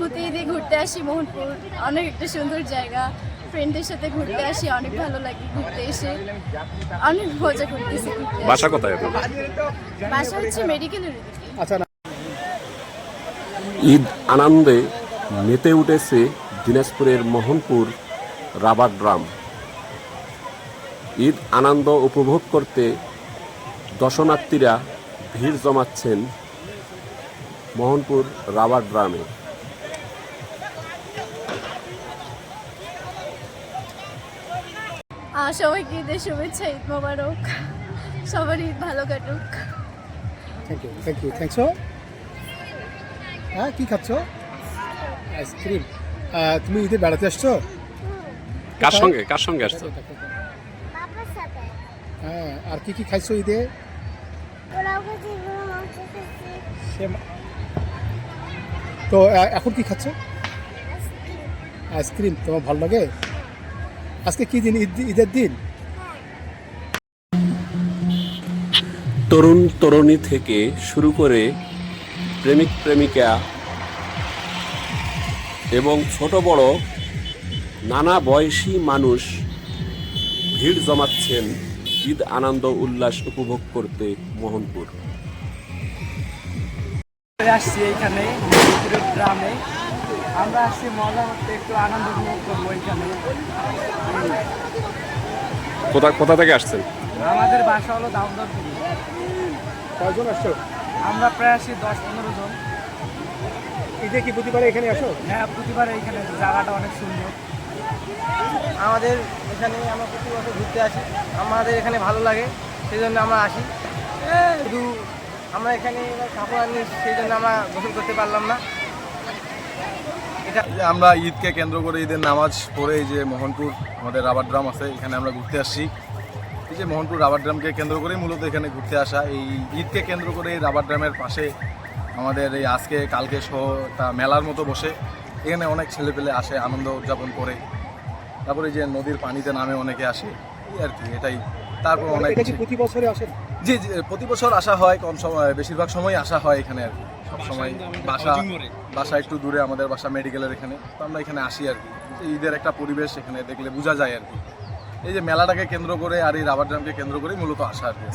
প্রতি ঈদে ঘুরতে আসি মোহনপুর। অনেক একটা সুন্দর জায়গা। ফ্রেন্ডদের সাথে ঘুরতে আসি অনেক ভালো লাগে ঘুরতে এসে। অনেক মজা করতেছি ঘুরতে এসে। বাসা কোথায় আপনার? বাসা হচ্ছে মেডিকেলের আচ্ছা ঈদ আনন্দে মেতে উঠেছে দিনাজপুরের মোহনপুর রাবার ড্রাম ঈদ আনন্দ উপভোগ করতে দর্শনার্থীরা ভিড় জমাচ্ছেন মোহনপুর রাবার ড্রামে সবাইকে ঈদের শুভেচ্ছা ঈদ মোবারক। সবার ঈদ ভালো কাটুক। Thank you thank you thanks হ্যাঁ কী খাচ্ছ? আইসক্রিম তুমি ঈদে বেড়াতে আসছো? কার সঙ্গে? কার সঙ্গে আসছো? হ্যাঁ আর কি কি খাইছো ঈদে? পোলাও খেয়েছি গরু মাংস খেয়েছি সে- তো এখন কি খাচ্ছ? আইসক্রিম তোমার ভালো লাগে? আজকে কি দিন? ঈদ ঈদের দিন? তরুণ তরুণী থেকে শুরু করে প্রেমিক প্রেমিকা এবং ছোট বড় নানা বয়সী মানুষ ভিড় জমাচ্ছেন ঈদ আনন্দ উল্লাস উপভোগ করতে মোহনপুর। আসছি মন্দিরের গ্রামে। আমরা আসছি মজা করতে একটু আনন্দ উপভোগ করব এইখানে কোথা কোথা থেকে আসছেন? আমাদের বাসা হলো দামোদরপুরি। কয়জন আসছো? আমরা প্রায় আসি দশ পনেরো জন। ঈদে কি প্রতিবারে এখানে আসো? হ্যাঁ প্রতিবার এখানে জায়গাটা অনেক সুন্দর। আমাদের এখানে আমরা প্রতি বছর ঘুরতে আসি আমাদের এখানে ভালো লাগে সেই জন্য আমরা আসি। শুধু আমরা এখানে কাপড় আনি সেই জন্য আমরা গোসল করতে পারলাম না। আমরা ঈদকে কেন্দ্র করে ঈদের নামাজ পড়ে এই যে মোহনপুর আমাদের রাবার ড্রাম আছে এখানে আমরা ঘুরতে আসছি। এই যে মোহনপুর রাবার ড্রামকে কেন্দ্র করেই মূলত এখানে ঘুরতে আসা। এই ঈদকে কেন্দ্র করে এই রাবার ড্রামের পাশে আমাদের এই আজকে কালকে সহ তা মেলার মতো বসে। এখানে অনেক ছেলেপেলে আসে আনন্দ উদযাপন করে। তারপরে যে নদীর পানিতে নামে অনেকে আসে। এই আর কি এটাই। তারপর অনেক প্রতি বছরে আসেন জি প্রতি বছর আসা হয়, কম সময় বেশিরভাগ সময় আসা হয় এখানে আর কি। সব সময় বাসা বাসা একটু দূরে, আমাদের বাসা মেডিকেলের এখানে। তো আমরা এখানে আসি আর কি। ঈদের একটা পরিবেশ এখানে দেখলে বোঝা যায় আর কি। এই যে মেলাটাকে কেন্দ্র করে আর এই রাবার ড্রামকে কেন্দ্র করেই মূলত আসা আর কি।